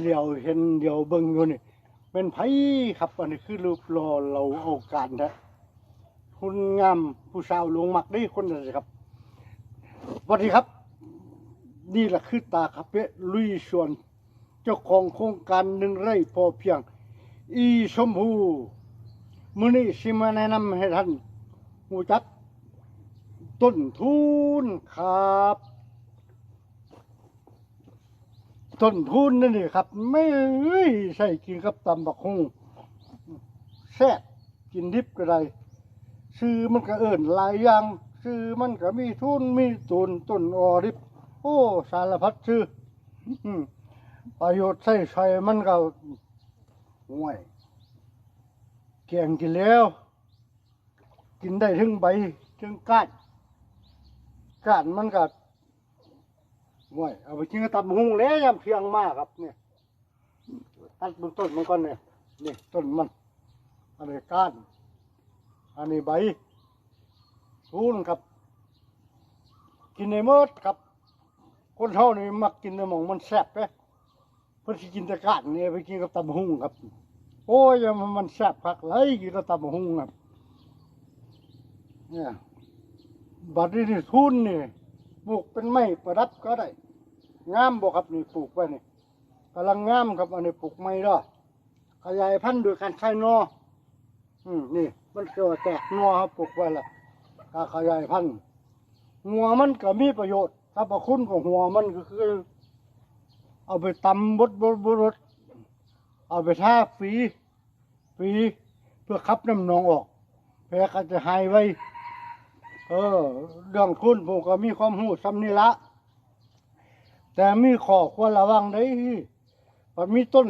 เหลียวเห็นเดียวเบิ่งอยู่นี่เป็นไผครับอันนี้คือรูปรอเราเอาการนะคุณงามผู้สาวหลวงมักได้คนนั้นครับสวัสดีครับ นี่แหละคือตาคาเปะลุยสวน เจ้าของโครงการหนึ่งไร่พอเพียง อีชมพูมื้อนี้สิมาแนะนำให้ท่านรู้จักต้นทุนครับ ต้นทุนนั่นนี่ครับ ไม่เอ้ยใส่กินกับตำบักฮงแซ่บกินดิบก็ได้ซื้อมันก็เอิ่นหลายอย่างซื้อมันก็มีทุนมีตุนต้นออริบ โอ้สารพัดซื้อประโยชน์ใส่ใส่มันก็ห่วยแกงกินแล้ว กินได้ถึงใบถึงก้านก้านมันก็ ห่วยเอาไปกินกับตำหุงแล้วยำเพียงมากครับเนี่ยตัดบนต้นมันก่อนเนี่ยนี่ต้นมันอันนี้ก้านอันนี้ใบทุนครับ กินในเมื่อครับ คนเท่านี่มักกินในหมองมันแซ่บเลยเพิ่นสิกินต่ก้านนี่ยไปกินกับตำหุงครับ โอ้ยมันมันแซ่บคักเลยกินกับตำหุงครับเนี่ยบัดนี้นี่ทุนนี่ ปลูกเป็นไม้ประดับก็ได้ งามบ่ครับนี่ปลูกไว้นี่กำลังงามครับอันนี้ปลูกไม้ด้อขยายพันธุ์โดยการใช้นออืมนี่ มันเกิดแตกนอครับปลูกไว้ละการขยายพันธุ์หัวมันก็มีประโยชน์ถ้าประคุณของหัวมันก็คือ เอาไปตำบดบดบดเอาไปทาฝีฝีเพื่อขับน้ำหนองออกแผลก็จะหายไว้ เออ เรื่องคุณผมก็มีความรู้ซ้ำนี่ละแต่มีข้อควรระวังได้มันมีต้น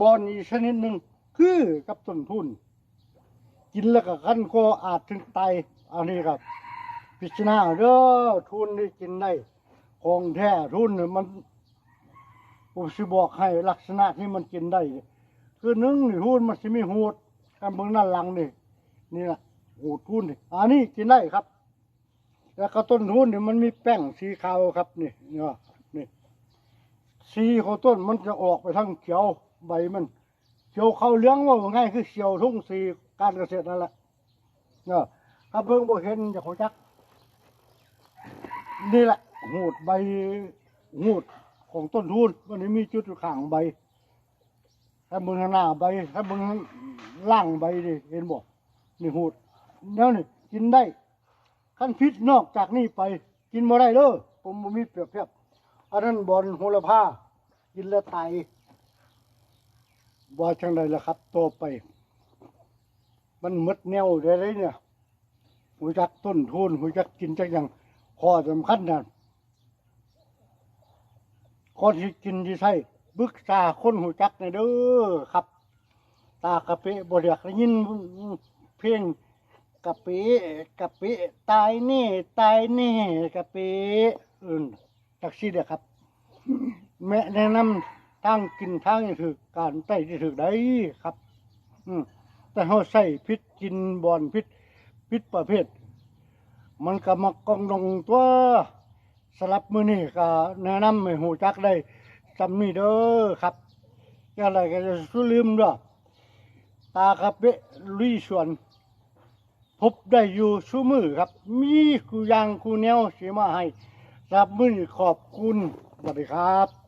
บอนอีกชนิดหนึ่งคือกับต้นทุน กินแล้วก็คันคออาจถึงตายอันนี้ครับ พิจารณาเด้อทุนที่กินได้ของแท้ทุนเนี่ยมันผมสิบอกให้ลักษณะที่มันกินได้ คือหนึ่งนี่ทุนมันสิมีหูดกันเบื้องด้านหลังนี่นี่แหละ หูดทุนนี่อันนี้กินได้ครับ แล้วก็ต้นทุนนี่มันมีแป้งสีขาวครับนี่เนี่ยนี่สีของต้นมันจะออกไปทางเขียวใบมันเขียวเขาเลี้ยงว่าง่ายคือเขียวทุ่งสีการเกษตรนั่นแหละเนาะถ้าเพิ่งบ่เห็นจะขอจัก นี่แหละหูดใบหูดของต้นทุนวันนี้มีจุดอยู่ข้างใบ ถ้าเบิ่งข้างหน้าใบ ถ้าเบิ่งล่างใบดิเห็นบ่นี่หูด แล้วนี่กินได้ขั้นพิษนอกจากนี้ไป กินบ่ได้เด้อผมบ่มีเปรียบเทียบอันนั้นบอลโหระพากินแล้วตายว่าจังไดล่ะครับต่อไป มันมดแนวได้เลยเนี่ยหูจักต้นทุนหูจักกินจักอย่างข้อสำคัญนะข้อที่กินที่ใช่บึกษาคนหูจักในเด้อครับ ตากระเปะบ่อยากยินเพลงะปะกะปะตายแน่ตายแน่กะปะอื่นจักซี่เด้อครับ แม่แนะนำทางกินทางนี่ถือการใต้ที่ถือได้ครับ อืมแต่เฮาใส่พิษกินบอนพิษพิษประเภท มันก็มากองลงตัวสลับมือนี่ก็แนะนำให้หูจักได้จำนี่เด้อครับอะไรก็จะสู้ลืมด้วยตากระเปะลุยสวน พบได้อยู่ชูมือครับ มีกูยางกูแนวสีมาให้รับมือขอบคุณสวัสดีครับ